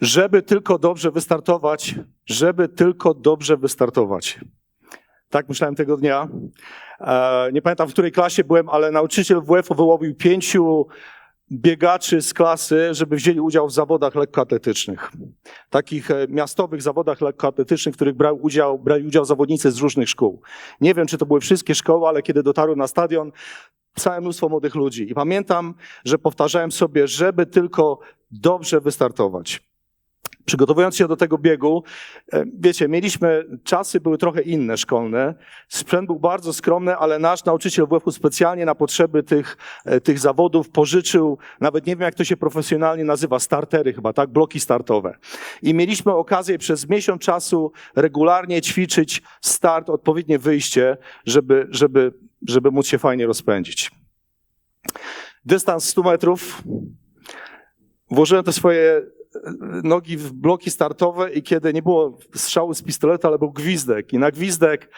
żeby tylko dobrze wystartować, żeby tylko dobrze wystartować. Tak myślałem tego dnia. E, Nie pamiętam, w której klasie byłem, ale nauczyciel WF-u wyłowił pięciu biegaczy z klasy, żeby wzięli udział w zawodach lekkoatletycznych. Takich e, miastowych zawodach lekkoatletycznych, w których brał udział, brali udział zawodnicy z różnych szkół. Nie wiem, czy to były wszystkie szkoły, ale kiedy dotarły na stadion, całe mnóstwo młodych ludzi. I pamiętam, że powtarzałem sobie, żeby tylko dobrze wystartować. Przygotowując się do tego biegu, e, wiecie, mieliśmy, czasy były trochę inne szkolne. Sprzęt był bardzo skromny, ale nasz nauczyciel WF-u specjalnie na potrzeby tych, e, tych zawodów pożyczył, nawet nie wiem jak to się profesjonalnie nazywa, startery chyba, tak? Bloki startowe. I mieliśmy okazję przez miesiąc czasu regularnie ćwiczyć start, odpowiednie wyjście, żeby, żeby, żeby móc się fajnie rozpędzić. Dystans 100 metrów. Włożyłem te swoje nogi w bloki startowe i kiedy nie było strzału z pistoletu, ale był gwizdek i na gwizdek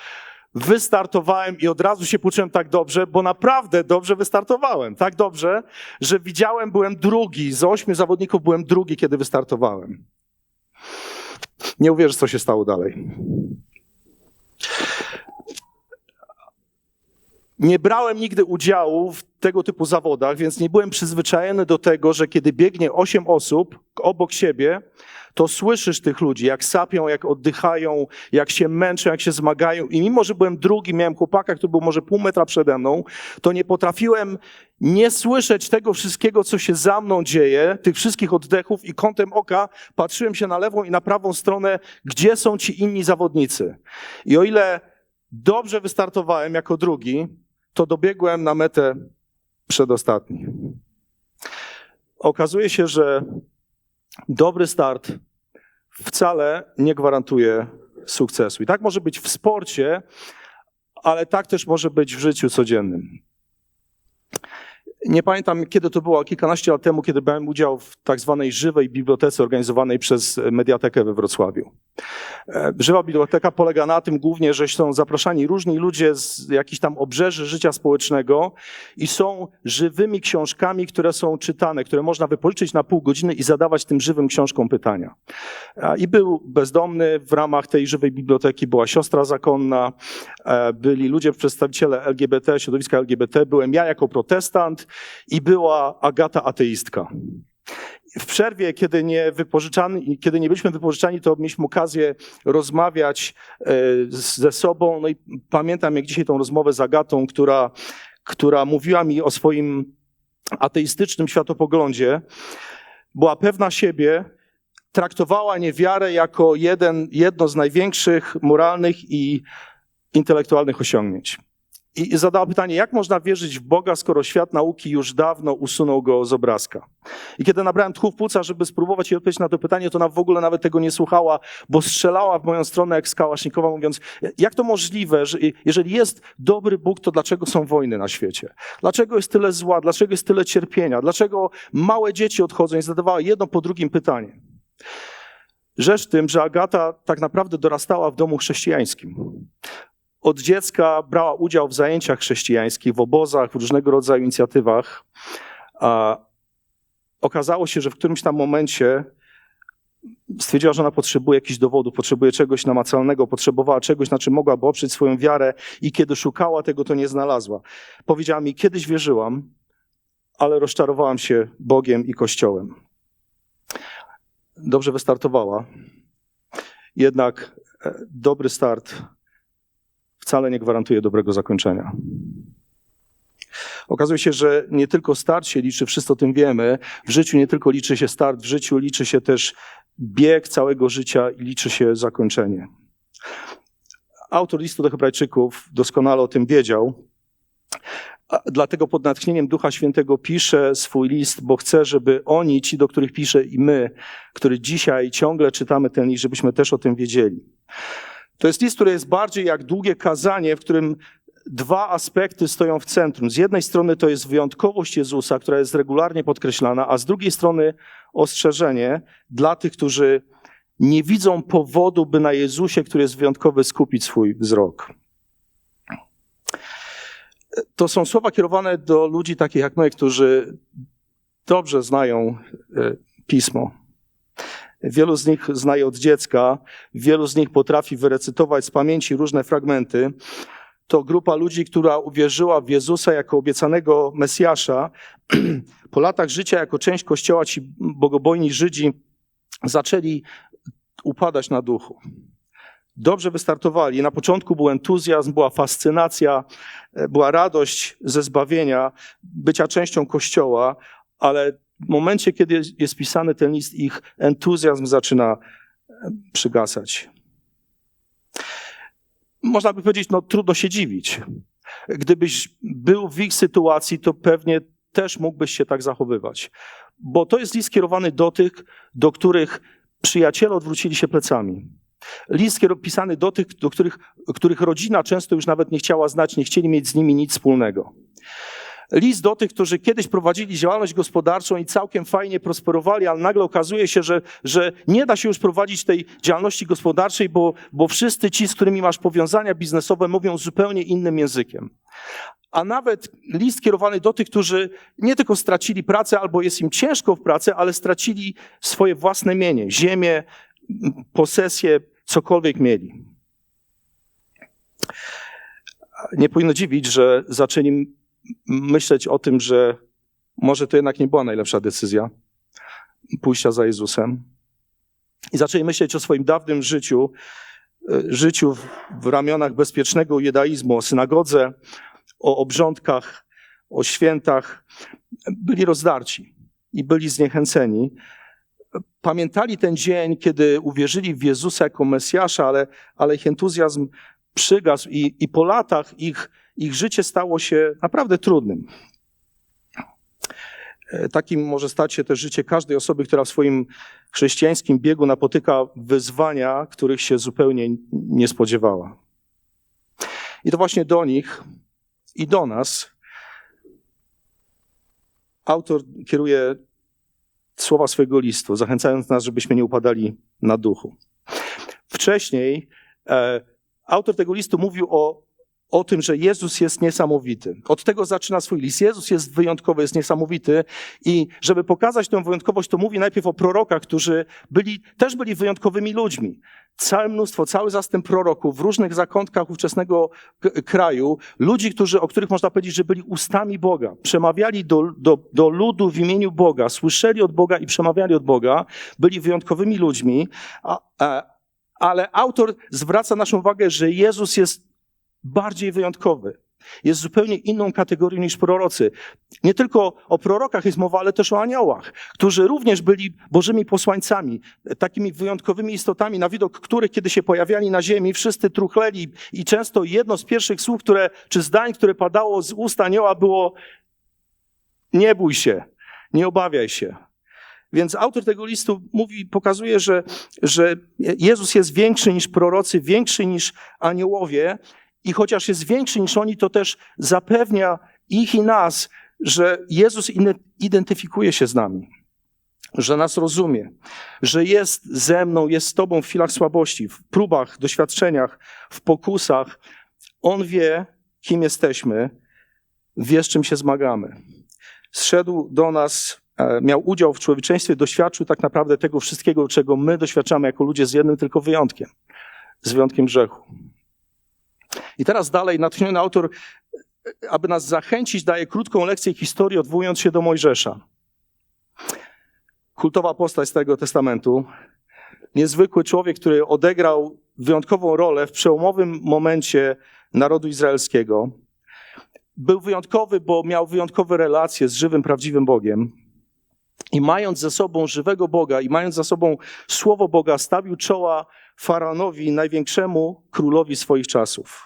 wystartowałem i od razu się poczułem tak dobrze, bo naprawdę dobrze wystartowałem. Tak dobrze, że widziałem, byłem drugi. Z ośmiu zawodników byłem drugi, kiedy wystartowałem. Nie uwierzysz, co się stało dalej. Nie brałem nigdy udziału w tego typu zawodach, więc nie byłem przyzwyczajony do tego, że kiedy biegnie osiem osób obok siebie, to słyszysz tych ludzi, jak sapią, jak oddychają, jak się męczą, jak się zmagają. I mimo, że byłem drugi, miałem chłopaka, który był może pół metra przede mną, to nie potrafiłem nie słyszeć tego wszystkiego, co się za mną dzieje, tych wszystkich oddechów i kątem oka patrzyłem się na lewą i na prawą stronę, gdzie są ci inni zawodnicy. I o ile dobrze wystartowałem jako drugi, to dobiegłem na metę przedostatni. Okazuje się, że dobry start wcale nie gwarantuje sukcesu. I tak może być w sporcie, ale tak też może być w życiu codziennym. Nie pamiętam, kiedy to było, kilkanaście lat temu, kiedy brałem udział w tak zwanej żywej bibliotece organizowanej przez Mediatekę we Wrocławiu. E, Żywa biblioteka polega na tym głównie, że są zapraszani różni ludzie z jakichś tam obrzeży życia społecznego i są żywymi książkami, które są czytane, które można wypożyczyć na pół godziny i zadawać tym żywym książkom pytania. E, I był bezdomny, w ramach tej żywej biblioteki była siostra zakonna, e, byli ludzie, przedstawiciele LGBT, środowiska LGBT, byłem ja jako protestant i była Agata ateistka. W przerwie, kiedy nie, wypożyczani, kiedy nie byliśmy wypożyczani, to mieliśmy okazję rozmawiać e, ze sobą. No i pamiętam jak dzisiaj tą rozmowę z Agatą, która, która mówiła mi o swoim ateistycznym światopoglądzie. Była pewna siebie, traktowała niewiarę jako jeden, jedno z największych moralnych i intelektualnych osiągnięć. I zadała pytanie, jak można wierzyć w Boga, skoro świat nauki już dawno usunął go z obrazka? I kiedy nabrałem tchu w płuca, żeby spróbować jej odpowiedzieć na to pytanie, to ona w ogóle nawet tego nie słuchała, bo strzelała w moją stronę jak skałasznikowa, mówiąc, jak to możliwe, że jeżeli jest dobry Bóg, to dlaczego są wojny na świecie? Dlaczego jest tyle zła? Dlaczego jest tyle cierpienia? Dlaczego małe dzieci odchodzą? I zadawała jedno po drugim pytanie. Rzecz tym, że Agata tak naprawdę dorastała w domu chrześcijańskim od dziecka brała udział w zajęciach chrześcijańskich, w obozach, w różnego rodzaju inicjatywach. A okazało się, że w którymś tam momencie stwierdziła, że ona potrzebuje jakichś dowodów, potrzebuje czegoś namacalnego, potrzebowała czegoś, na czym mogłaby oprzeć swoją wiarę i kiedy szukała tego, to nie znalazła. Powiedziała mi, kiedyś wierzyłam, ale rozczarowałam się Bogiem i Kościołem. Dobrze wystartowała, jednak e, dobry start wcale nie gwarantuje dobrego zakończenia. Okazuje się, że nie tylko start się liczy, wszyscy o tym wiemy. W życiu nie tylko liczy się start, w życiu liczy się też bieg całego życia i liczy się zakończenie. Autor listu do Hebrajczyków doskonale o tym wiedział. Dlatego pod natchnieniem Ducha Świętego pisze swój list, bo chce, żeby oni, ci, do których pisze i my, którzy dzisiaj ciągle czytamy ten list, żebyśmy też o tym wiedzieli. To jest list, który jest bardziej jak długie kazanie, w którym dwa aspekty stoją w centrum. Z jednej strony to jest wyjątkowość Jezusa, która jest regularnie podkreślana, a z drugiej strony ostrzeżenie dla tych, którzy nie widzą powodu, by na Jezusie, który jest wyjątkowy, skupić swój wzrok. To są słowa kierowane do ludzi takich jak my, którzy dobrze znają e, pismo. Wielu z nich zna je od dziecka, wielu z nich potrafi wyrecytować z pamięci różne fragmenty. To grupa ludzi, która uwierzyła w Jezusa jako obiecanego Mesjasza. Po latach życia, jako część kościoła, ci bogobojni Żydzi zaczęli upadać na duchu. Dobrze wystartowali. Na początku był entuzjazm, była fascynacja, była radość ze zbawienia, bycia częścią kościoła, ale w momencie, kiedy jest pisany ten list, ich entuzjazm zaczyna przygasać. Można by powiedzieć, no trudno się dziwić. Gdybyś był w ich sytuacji, to pewnie też mógłbyś się tak zachowywać. Bo to jest list skierowany do tych, do których przyjaciele odwrócili się plecami. List pisany do tych, do których, których rodzina często już nawet nie chciała znać, nie chcieli mieć z nimi nic wspólnego. List do tych, którzy kiedyś prowadzili działalność gospodarczą i całkiem fajnie prosperowali, ale nagle okazuje się, że, że nie da się już prowadzić tej działalności gospodarczej, bo, bo wszyscy ci, z którymi masz powiązania biznesowe, mówią zupełnie innym językiem. A nawet list kierowany do tych, którzy nie tylko stracili pracę, albo jest im ciężko w pracy, ale stracili swoje własne mienie, ziemię, posesję, cokolwiek mieli. Nie powinno dziwić, że zaczęli myśleć o tym, że może to jednak nie była najlepsza decyzja pójścia za Jezusem. I zaczęli myśleć o swoim dawnym życiu, e, życiu w, ramionach bezpiecznego judaizmu, o synagodze, o obrządkach, o świętach. Byli rozdarci i byli zniechęceni. Pamiętali ten dzień, kiedy uwierzyli w Jezusa jako Mesjasza, ale, ale ich entuzjazm przygasł i, i po latach ich ich życie stało się naprawdę trudnym. E, takim może stać się też życie każdej osoby, która w swoim chrześcijańskim biegu napotyka wyzwania, których się zupełnie nie spodziewała. I to właśnie do nich i do nas autor kieruje słowa swojego listu, zachęcając nas, żebyśmy nie upadali na duchu. Wcześniej e, autor tego listu mówił o o tym, że Jezus jest niesamowity. Od tego zaczyna swój list. Jezus jest wyjątkowy, jest niesamowity i żeby pokazać tę wyjątkowość, to mówi najpierw o prorokach, którzy byli, też byli wyjątkowymi ludźmi. Całe mnóstwo, cały zastęp proroków w różnych zakątkach ówczesnego kraju, ludzi, którzy, o których można powiedzieć, że byli ustami Boga, przemawiali do, do, do ludu w imieniu Boga, słyszeli od Boga i przemawiali od Boga, byli wyjątkowymi ludźmi, a, a, ale autor zwraca naszą uwagę, że Jezus jest bardziej wyjątkowy. Jest zupełnie inną kategorią niż prorocy. Nie tylko o prorokach jest mowa, ale też o aniołach, którzy również byli Bożymi posłańcami, takimi wyjątkowymi istotami, na widok których, kiedy się pojawiali na ziemi, wszyscy truchleli i często jedno z pierwszych słów, które, czy zdań, które padało z ust anioła było nie bój się, nie obawiaj się. Więc autor tego listu mówi, pokazuje, że, że Jezus jest większy niż prorocy, większy niż aniołowie i chociaż jest większy niż oni, to też zapewnia ich i nas, że Jezus identyfikuje się z nami, że nas rozumie, że jest ze mną, jest z Tobą w chwilach słabości, w próbach, doświadczeniach, w pokusach. On wie, kim jesteśmy, wie, z czym się zmagamy. Zszedł do nas, e, miał udział w człowieczeństwie, doświadczył tak naprawdę tego wszystkiego, czego my doświadczamy jako ludzie z jednym tylko wyjątkiem z wyjątkiem grzechu. I teraz dalej natchniony autor, aby nas zachęcić, daje krótką lekcję historii, odwołując się do Mojżesza. Kultowa postać z tego testamentu. Niezwykły człowiek, który odegrał wyjątkową rolę w przełomowym momencie narodu izraelskiego. Był wyjątkowy, bo miał wyjątkowe relacje z żywym, prawdziwym Bogiem. I mając ze sobą żywego Boga i mając za sobą słowo Boga, stawił czoła faraonowi, największemu królowi swoich czasów.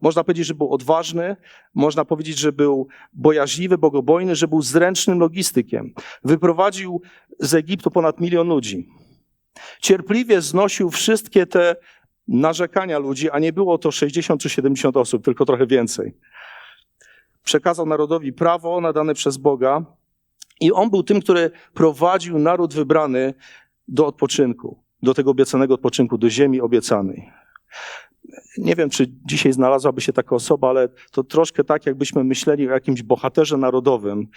Można powiedzieć, że był odważny, można powiedzieć, że był bojaźliwy, bogobojny, że był zręcznym logistykiem. Wyprowadził z Egiptu ponad milion ludzi. Cierpliwie znosił wszystkie te narzekania ludzi, a nie było to 60 czy 70 osób, tylko trochę więcej. Przekazał narodowi prawo nadane przez Boga i on był tym, który prowadził naród wybrany do odpoczynku, do tego obiecanego odpoczynku, do ziemi obiecanej. Nie wiem, czy dzisiaj znalazłaby się taka osoba, ale to troszkę tak, jakbyśmy myśleli o jakimś bohaterze narodowym,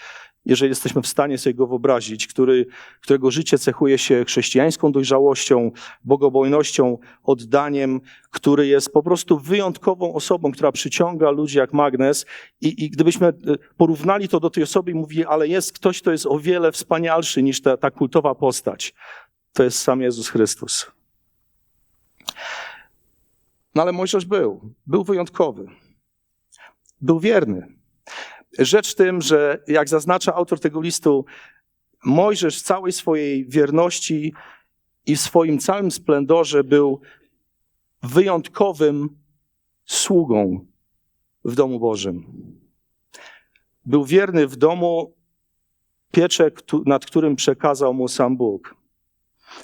jeżeli jesteśmy w stanie sobie go wyobrazić, który, którego życie cechuje się chrześcijańską dojrzałością, bogobojnością, oddaniem, który jest po prostu wyjątkową osobą, która przyciąga ludzi jak magnes. I, i gdybyśmy e, porównali to do tej osoby i mówili, ale jest ktoś, kto jest o wiele wspanialszy niż ta, ta kultowa postać, to jest sam Jezus Chrystus. No ale Mojżesz był, był wyjątkowy, był wierny. Rzecz w tym, że jak zaznacza autor tego listu, Mojżesz w całej swojej wierności i w swoim całym splendorze był wyjątkowym sługą w domu Bożym. Był wierny w domu piecze, nad którym przekazał mu sam Bóg.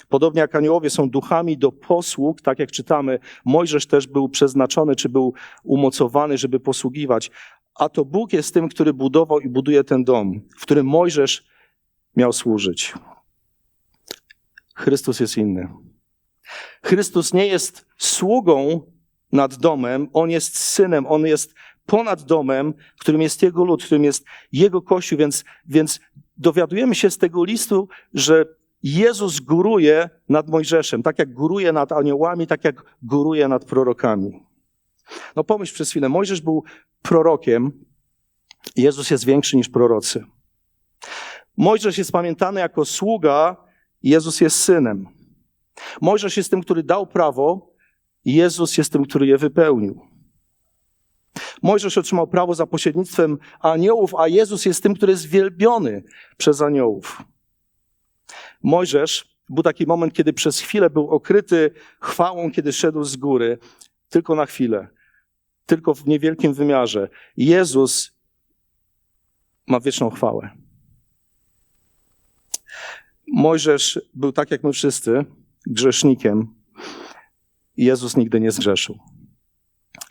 Podobnie jak aniołowie są duchami do posług, tak jak czytamy, Mojżesz też był przeznaczony, czy był umocowany, żeby posługiwać. A to Bóg jest tym, który budował i buduje ten dom, w którym Mojżesz miał służyć. Chrystus jest inny. Chrystus nie jest sługą nad domem, on jest synem, on jest ponad domem, którym jest jego lud, którym jest jego kościół, więc, więc dowiadujemy się z tego listu, że Jezus góruje nad Mojżeszem, tak jak góruje nad aniołami, tak jak góruje nad prorokami. No pomyśl przez chwilę, Mojżesz był prorokiem, Jezus jest większy niż prorocy. Mojżesz jest pamiętany jako sługa, Jezus jest synem. Mojżesz jest tym, który dał prawo, Jezus jest tym, który je wypełnił. Mojżesz otrzymał prawo za pośrednictwem aniołów, a Jezus jest tym, który jest wielbiony przez aniołów. Mojżesz był taki moment, kiedy przez chwilę był okryty chwałą, kiedy szedł z góry, tylko na chwilę, tylko w niewielkim wymiarze. Jezus ma wieczną chwałę. Mojżesz był tak jak my wszyscy, grzesznikiem. Jezus nigdy nie zgrzeszył.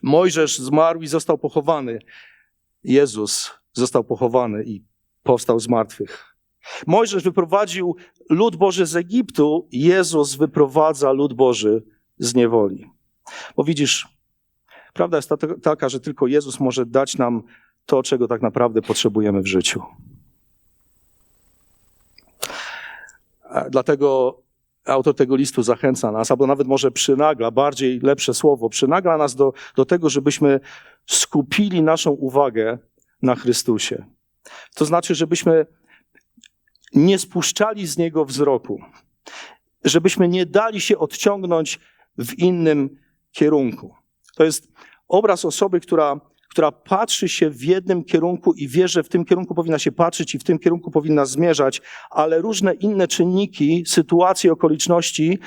Mojżesz zmarł i został pochowany. Jezus został pochowany i powstał z martwych. Mojżesz wyprowadził lud Boży z Egiptu, Jezus wyprowadza lud Boży z niewoli. Bo widzisz, prawda jest taka, że tylko Jezus może dać nam to, czego tak naprawdę potrzebujemy w życiu. Dlatego autor tego listu zachęca nas, albo nawet może przynagla, bardziej lepsze słowo, przynagla nas do, do tego, żebyśmy skupili naszą uwagę na Chrystusie. To znaczy, żebyśmy nie spuszczali z niego wzroku, żebyśmy nie dali się odciągnąć w innym kierunku. To jest obraz osoby, która, która patrzy się w jednym kierunku i wie, że w tym kierunku powinna się patrzeć i w tym kierunku powinna zmierzać, ale różne inne czynniki, sytuacje, okoliczności,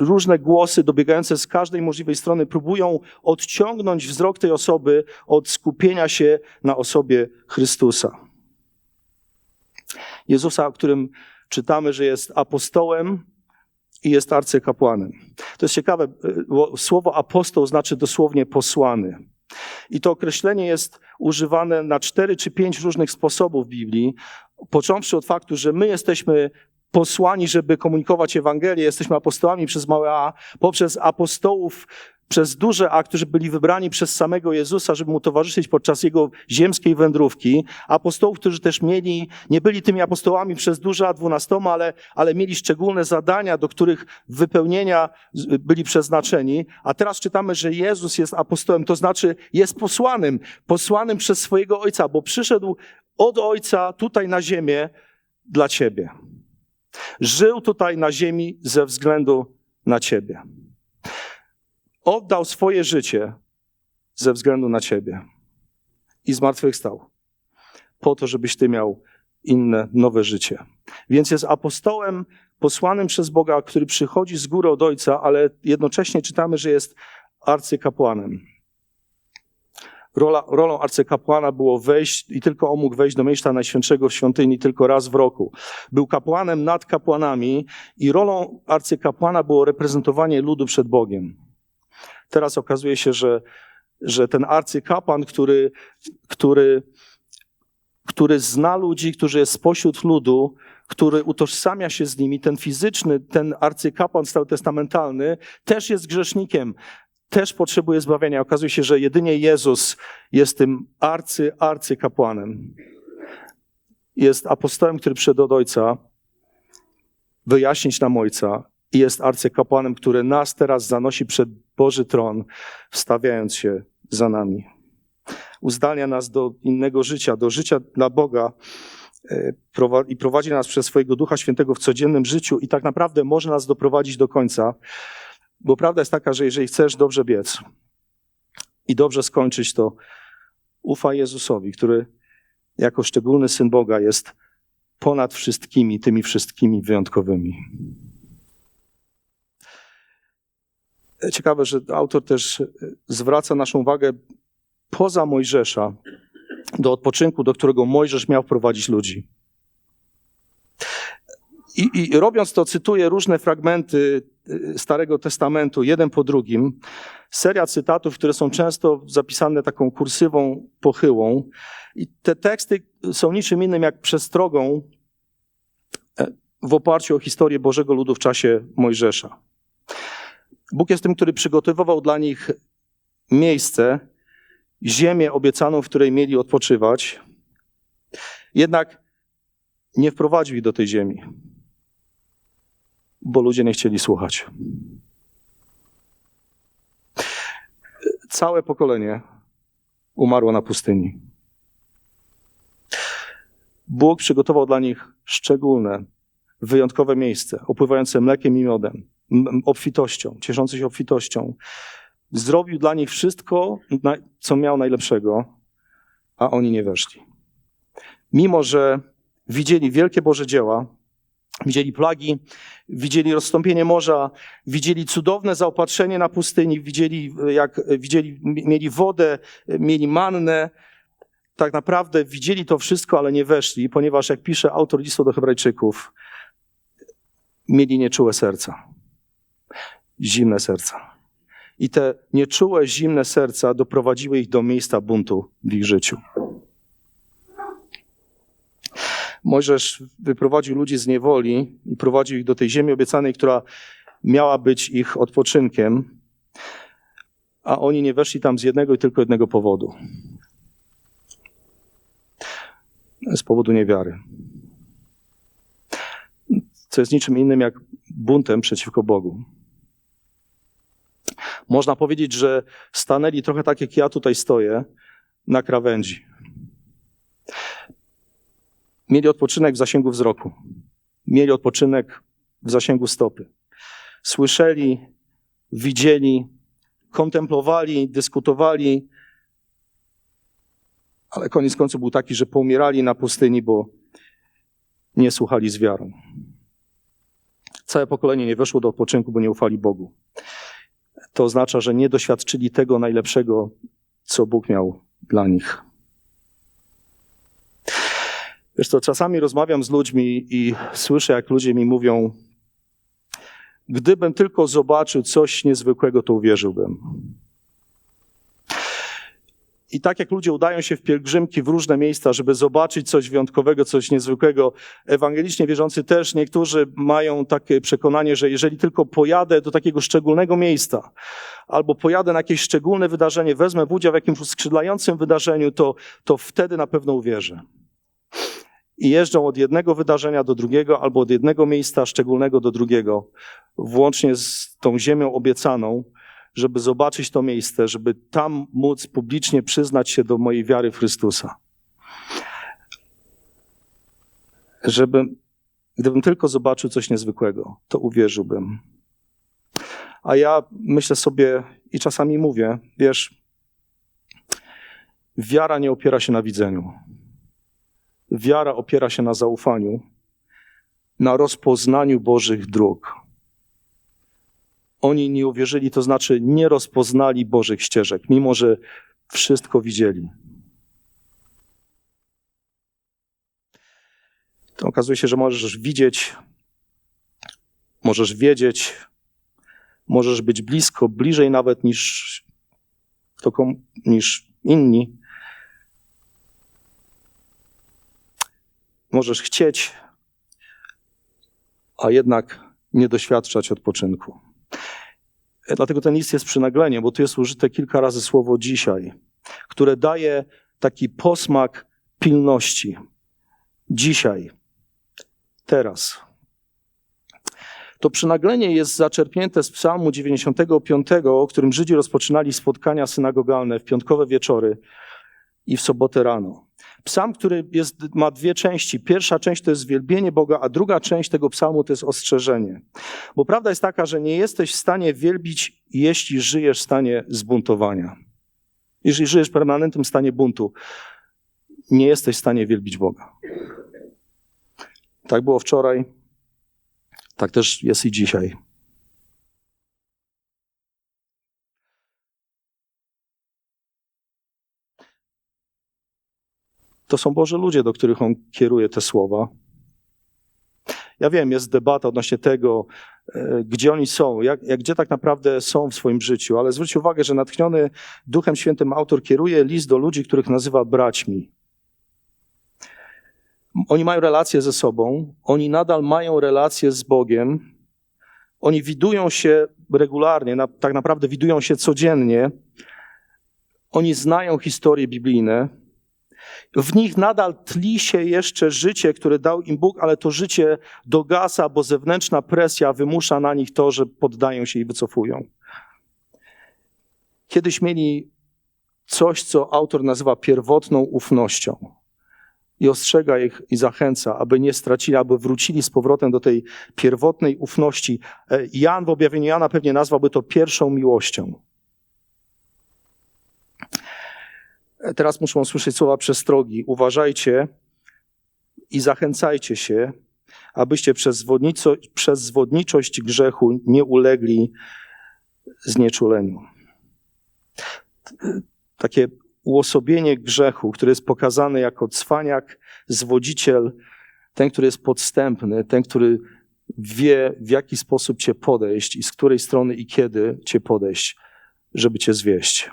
różne głosy dobiegające z każdej możliwej strony próbują odciągnąć wzrok tej osoby od skupienia się na osobie Chrystusa. Jezusa, o którym czytamy, że jest apostołem i jest arcykapłanem. To jest ciekawe, bo słowo apostoł znaczy dosłownie posłany. I to określenie jest używane na cztery czy pięć różnych sposobów w Biblii, począwszy od faktu, że my jesteśmy posłani, żeby komunikować Ewangelię, jesteśmy apostołami przez małe A, poprzez apostołów przez duże A, którzy byli wybrani przez samego Jezusa, żeby mu towarzyszyć podczas jego ziemskiej wędrówki. Apostołów, którzy też mieli, nie byli tymi apostołami przez duże A dwunastoma, ale, ale mieli szczególne zadania, do których wypełnienia byli przeznaczeni. A teraz czytamy, że Jezus jest apostołem, to znaczy jest posłanym, posłanym przez swojego Ojca, bo przyszedł od Ojca tutaj na ziemię dla Ciebie. Żył tutaj na ziemi ze względu na Ciebie oddał swoje życie ze względu na Ciebie i zmartwychwstał po to, żebyś Ty miał inne, nowe życie. Więc jest apostołem posłanym przez Boga, który przychodzi z góry od Ojca, ale jednocześnie czytamy, że jest arcykapłanem. Rola, rolą arcykapłana było wejść i tylko on mógł wejść do miejsca najświętszego w świątyni tylko raz w roku. Był kapłanem nad kapłanami i rolą arcykapłana było reprezentowanie ludu przed Bogiem. Teraz okazuje się, że, że ten arcykapłan, który, który, który zna ludzi, który jest spośród ludu, który utożsamia się z nimi, ten fizyczny, ten arcykapłan starotestamentalny, też jest grzesznikiem. też potrzebuje zbawienia. Okazuje się, że jedynie Jezus jest tym arcy, arcykapłanem. Jest apostołem, który przyszedł od Ojca, wyjaśnić nam Ojca i jest arcykapłanem, który nas teraz zanosi przed Boży tron, wstawiając się za nami. Uzdalnia nas do innego życia, do życia dla Boga e, i prowadzi nas przez swojego Ducha Świętego w codziennym życiu i tak naprawdę może nas doprowadzić do końca, bo prawda jest taka, że jeżeli chcesz dobrze biec i dobrze skończyć, to ufaj Jezusowi, który jako szczególny Syn Boga jest ponad wszystkimi tymi wszystkimi wyjątkowymi. Ciekawe, że autor też zwraca naszą uwagę poza Mojżesza do odpoczynku, do którego Mojżesz miał wprowadzić ludzi. I, I, robiąc to, cytuję różne fragmenty y, Starego Testamentu, jeden po drugim. Seria cytatów, które są często zapisane taką kursywą pochyłą. I te teksty są niczym innym jak przestrogą e, w oparciu o historię Bożego Ludu w czasie Mojżesza. Bóg jest tym, który przygotowywał dla nich miejsce, ziemię obiecaną, w której mieli odpoczywać. Jednak nie wprowadził ich do tej ziemi bo ludzie nie chcieli słuchać. Całe pokolenie umarło na pustyni. Bóg przygotował dla nich szczególne, wyjątkowe miejsce, opływające mlekiem i miodem, obfitością, cieszące się obfitością. Zrobił dla nich wszystko, co miał najlepszego, a oni nie weszli. Mimo, że widzieli wielkie Boże dzieła, Widzieli plagi, widzieli rozstąpienie morza, widzieli cudowne zaopatrzenie na pustyni, widzieli, jak widzieli, mieli wodę, mieli mannę. Tak naprawdę widzieli to wszystko, ale nie weszli, ponieważ, jak pisze autor listu do Hebrajczyków, mieli nieczułe serca, zimne serca. I te nieczułe, zimne serca doprowadziły ich do miejsca buntu w ich życiu. Mojżesz wyprowadził ludzi z niewoli i prowadził ich do tej ziemi obiecanej, która miała być ich odpoczynkiem, a oni nie weszli tam z jednego i tylko jednego powodu. Z powodu niewiary. Co jest niczym innym jak buntem przeciwko Bogu. Można powiedzieć, że stanęli trochę tak jak ja tutaj stoję na krawędzi. Mieli odpoczynek w zasięgu wzroku. Mieli odpoczynek w zasięgu stopy. Słyszeli, widzieli, kontemplowali, dyskutowali, ale koniec końców był taki, że poumierali na pustyni, bo nie słuchali z wiarą. Całe pokolenie nie weszło do odpoczynku, bo nie ufali Bogu. To oznacza, że nie doświadczyli tego najlepszego, co Bóg miał dla nich. Wiesz to czasami rozmawiam z ludźmi i słyszę, jak ludzie mi mówią, gdybym tylko zobaczył coś niezwykłego, to uwierzyłbym. I tak jak ludzie udają się w pielgrzymki w różne miejsca, żeby zobaczyć coś wyjątkowego, coś niezwykłego, ewangelicznie wierzący też niektórzy mają takie przekonanie, że jeżeli tylko pojadę do takiego szczególnego miejsca, albo pojadę na jakieś szczególne wydarzenie, wezmę udział w jakimś skrzydlającym wydarzeniu, to, to wtedy na pewno uwierzę. I jeżdżą od jednego wydarzenia do drugiego albo od jednego miejsca szczególnego do drugiego, włącznie z tą ziemią obiecaną, żeby zobaczyć to miejsce, żeby tam móc publicznie przyznać się do mojej wiary w Chrystusa. Żeby, gdybym tylko zobaczył coś niezwykłego, to uwierzyłbym. A ja myślę sobie i czasami mówię, wiesz, wiara nie opiera się na widzeniu. Wiara opiera się na zaufaniu, na rozpoznaniu Bożych dróg. Oni nie uwierzyli, to znaczy nie rozpoznali Bożych ścieżek, mimo że wszystko widzieli. To okazuje się, że możesz widzieć, możesz wiedzieć, możesz być blisko, bliżej nawet niż, niż inni, Możesz chcieć, a jednak nie doświadczać odpoczynku. Dlatego ten list jest przynagleniem, bo tu jest użyte kilka razy słowo dzisiaj, które daje taki posmak pilności. Dzisiaj, teraz. To przynaglenie jest zaczerpnięte z Psalmu 95, o którym Żydzi rozpoczynali spotkania synagogalne w piątkowe wieczory i w sobotę rano. Psalm, który jest, ma dwie części. Pierwsza część to jest wielbienie Boga, a druga część tego psalmu to jest ostrzeżenie. Bo prawda jest taka, że nie jesteś w stanie wielbić, jeśli żyjesz w stanie zbuntowania. Jeżeli żyjesz w permanentnym stanie buntu, nie jesteś w stanie wielbić Boga. Tak było wczoraj, tak też jest i dzisiaj. To są Boże ludzie, do których On kieruje te słowa. Ja wiem, jest debata odnośnie tego, e, gdzie oni są, jak, jak, gdzie tak naprawdę są w swoim życiu, ale zwróć uwagę, że natchniony Duchem Świętym autor kieruje list do ludzi, których nazywa braćmi. Oni mają relacje ze sobą, oni nadal mają relacje z Bogiem, oni widują się regularnie, na, tak naprawdę widują się codziennie, oni znają historie biblijne, w nich nadal tli się jeszcze życie, które dał im Bóg, ale to życie dogasa, bo zewnętrzna presja wymusza na nich to, że poddają się i wycofują. Kiedyś mieli coś, co autor nazywa pierwotną ufnością i ostrzega ich i zachęca, aby nie stracili, aby wrócili z powrotem do tej pierwotnej ufności. E, Jan w objawieniu Jana pewnie nazwałby to pierwszą miłością. E, teraz muszą usłyszeć słowa przestrogi. Uważajcie i zachęcajcie się, abyście przez, przez zwodniczość grzechu nie ulegli znieczuleniu. Takie uosobienie grzechu, który jest pokazany jako cwaniak, zwodziciel, ten, który jest podstępny, ten, który wie, w jaki sposób cię podejść i z której strony i kiedy cię podejść, żeby cię zwieść.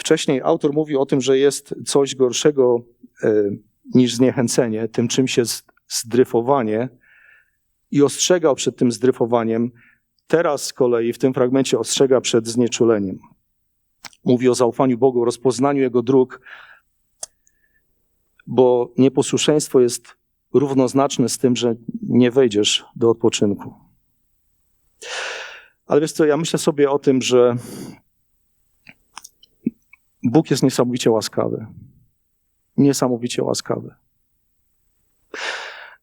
Wcześniej autor mówi o tym, że jest coś gorszego e, niż zniechęcenie, tym czymś jest zdryfowanie i ostrzegał przed tym zdryfowaniem. Teraz z kolei w tym fragmencie ostrzega przed znieczuleniem. Mówi o zaufaniu Bogu, rozpoznaniu Jego dróg, bo nieposłuszeństwo jest równoznaczne z tym, że nie wejdziesz do odpoczynku. Ale wiesz co, ja myślę sobie o tym, że Bóg jest niesamowicie łaskawy. Niesamowicie łaskawy.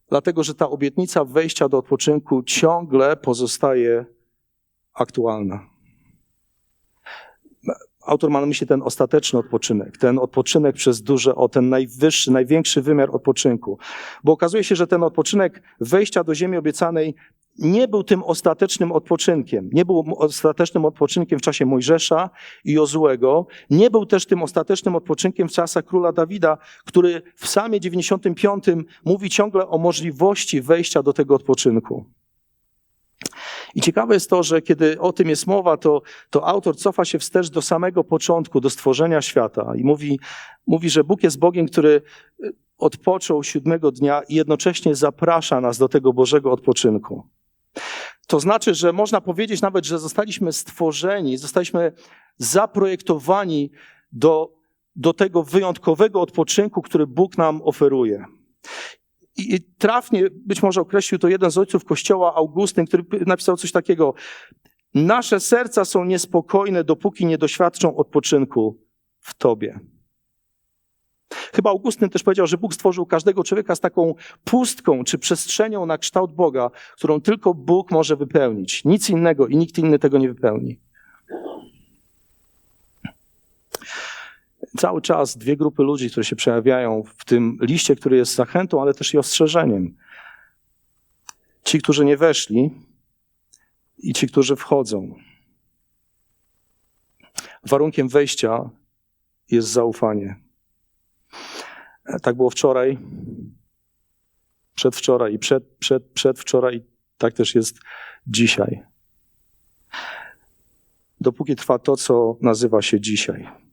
Dlatego, że ta obietnica wejścia do odpoczynku ciągle pozostaje aktualna autor ma na myśli ten ostateczny odpoczynek, ten odpoczynek przez duże O, ten najwyższy, największy wymiar odpoczynku. Bo okazuje się, że ten odpoczynek wejścia do ziemi obiecanej nie był tym ostatecznym odpoczynkiem. Nie był ostatecznym odpoczynkiem w czasie Mojżesza i Jozłego. Nie był też tym ostatecznym odpoczynkiem w czasach króla Dawida, który w psalmie 95 mówi ciągle o możliwości wejścia do tego odpoczynku. I ciekawe jest to, że kiedy o tym jest mowa, to, to autor cofa się wstecz do samego początku, do stworzenia świata i mówi, mówi, że Bóg jest Bogiem, który y, odpoczął siódmego dnia i jednocześnie zaprasza nas do tego Bożego odpoczynku. To znaczy, że można powiedzieć nawet, że zostaliśmy stworzeni, zostaliśmy zaprojektowani do, do tego wyjątkowego odpoczynku, który Bóg nam oferuje. I trafnie być może określił to jeden z ojców kościoła, Augustyn, który napisał coś takiego. Nasze serca są niespokojne, dopóki nie doświadczą odpoczynku w Tobie. Chyba Augustyn też powiedział, że Bóg stworzył każdego człowieka z taką pustką czy przestrzenią na kształt Boga, którą tylko Bóg może wypełnić. Nic innego i nikt inny tego nie wypełni. Cały czas dwie grupy ludzi, które się przejawiają w tym liście, który jest zachętą, ale też i ostrzeżeniem. Ci, którzy nie weszli i ci, którzy wchodzą. Warunkiem wejścia jest zaufanie. Tak było wczoraj, przedwczoraj i przed, przed, przedwczoraj, i tak też jest dzisiaj. Dopóki trwa to, co nazywa się dzisiaj.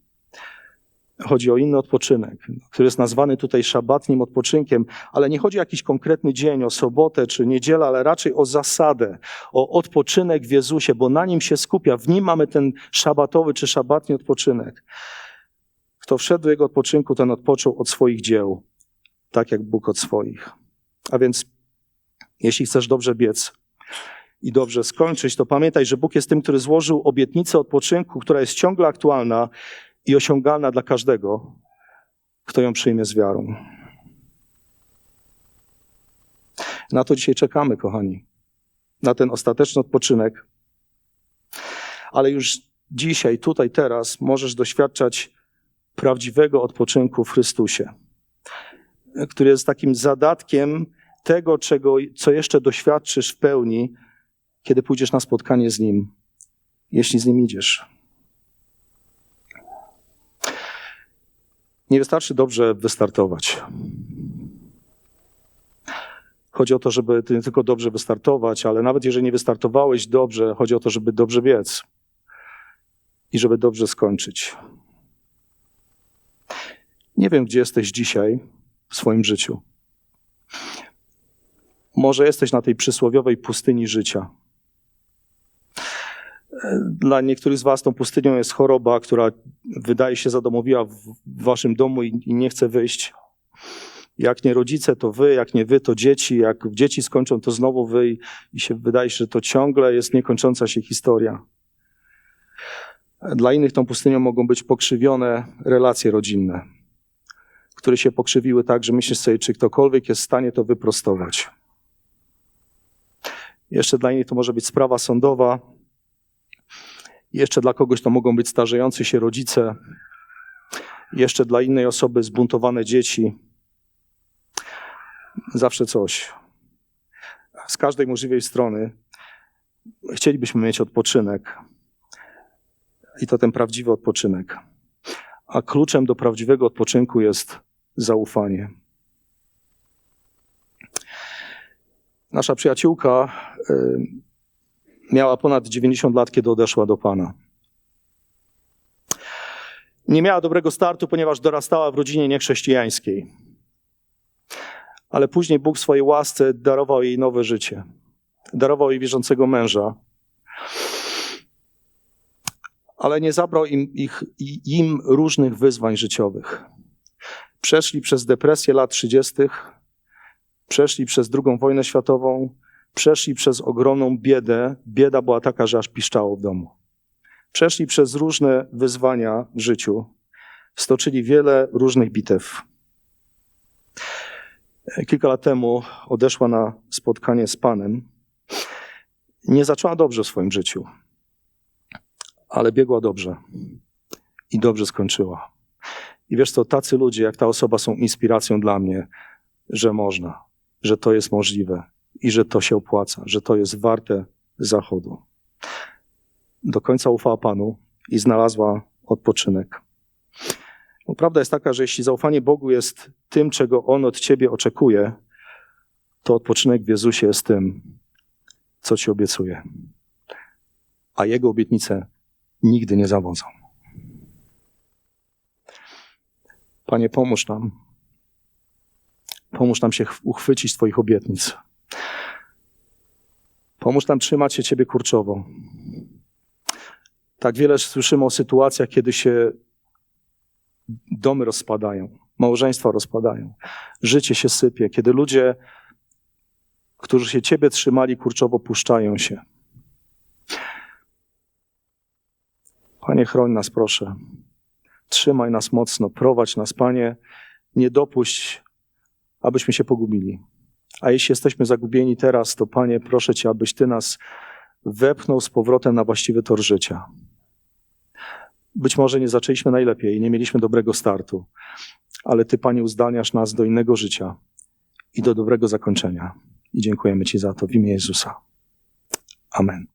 Chodzi o inny odpoczynek, który jest nazwany tutaj szabatnim odpoczynkiem, ale nie chodzi o jakiś konkretny dzień, o sobotę czy niedzielę, ale raczej o zasadę, o odpoczynek w Jezusie, bo na nim się skupia. W nim mamy ten szabatowy czy szabatni odpoczynek. Kto wszedł do jego odpoczynku, ten odpoczął od swoich dzieł, tak jak Bóg od swoich. A więc, jeśli chcesz dobrze biec i dobrze skończyć, to pamiętaj, że Bóg jest tym, który złożył obietnicę odpoczynku, która jest ciągle aktualna i osiągalna dla każdego, kto ją przyjmie z wiarą. Na to dzisiaj czekamy, kochani. Na ten ostateczny odpoczynek. Ale już dzisiaj, tutaj, teraz możesz doświadczać prawdziwego odpoczynku w Chrystusie, który jest takim zadatkiem tego, czego, co jeszcze doświadczysz w pełni, kiedy pójdziesz na spotkanie z Nim, jeśli z Nim idziesz. Nie wystarczy dobrze wystartować. Chodzi o to, żeby nie tylko dobrze wystartować, ale nawet jeżeli nie wystartowałeś dobrze, chodzi o to, żeby dobrze biec i żeby dobrze skończyć. Nie wiem, gdzie jesteś dzisiaj w swoim życiu. Może jesteś na tej przysłowiowej pustyni życia. Dla niektórych z Was tą pustynią jest choroba, która wydaje się zadomowiła w Waszym domu i, nie chce wyjść. Jak nie rodzice, to wy, jak nie wy, to dzieci. Jak dzieci skończą, to znowu wy i, i się wydaje, że to ciągle jest niekończąca się historia. Dla innych tą pustynią mogą być pokrzywione relacje rodzinne, które się pokrzywiły tak, że myślisz sobie, czy ktokolwiek jest w stanie to wyprostować. Jeszcze dla innych to może być sprawa sądowa, jeszcze dla kogoś to mogą być starzejący się rodzice, jeszcze dla innej osoby zbuntowane dzieci. Zawsze coś. Z każdej możliwej strony chcielibyśmy mieć odpoczynek. I to ten prawdziwy odpoczynek. A kluczem do prawdziwego odpoczynku jest zaufanie. Nasza przyjaciółka miała ponad 90 lat, kiedy odeszła do Pana. Nie miała dobrego startu, ponieważ dorastała w rodzinie niechrześcijańskiej. Ale później Bóg swojej łasce darował jej nowe życie. Darował jej wierzącego męża. Ale nie zabrał im, ich, im różnych wyzwań życiowych. Przeszli przez depresję lat 30., przeszli przez II wojnę światową, Przeszli przez ogromną biedę. Bieda była taka, że aż piszczało w domu. Przeszli przez różne wyzwania w życiu. Stoczyli wiele różnych bitew. Kilka lat temu odeszła na spotkanie z Panem. Nie zaczęła dobrze w swoim życiu, ale biegła dobrze i dobrze skończyła. I wiesz co, tacy ludzie jak ta osoba są inspiracją dla mnie, że można, że to jest możliwe, i że to się opłaca, że to jest warte zachodu. Do końca ufała Panu i znalazła odpoczynek. Bo prawda jest taka, że jeśli zaufanie Bogu jest tym, czego On od ciebie oczekuje, to odpoczynek w Jezusie jest tym, co ci obiecuje. A Jego obietnice nigdy nie zawodzą. Panie, pomóż nam. Pomóż nam się uchwycić Twoich obietnic. Pomóż nam trzymać się Ciebie kurczowo. Tak wiele słyszymy o sytuacjach, kiedy się domy rozpadają, małżeństwa rozpadają, życie się sypie, kiedy ludzie, którzy się Ciebie trzymali kurczowo, puszczają się. Panie, chroń nas, proszę. Trzymaj nas mocno, prowadź nas, Panie. Nie dopuść, abyśmy się pogubili. A jeśli jesteśmy zagubieni teraz, to Panie, proszę Cię, abyś Ty nas wepchnął z powrotem na właściwy tor życia. Być może nie zaczęliśmy najlepiej, nie mieliśmy dobrego startu, ale Ty, Panie, uzdalniasz nas do innego życia i do dobrego zakończenia. I dziękujemy Ci za to w imię Jezusa. Amen.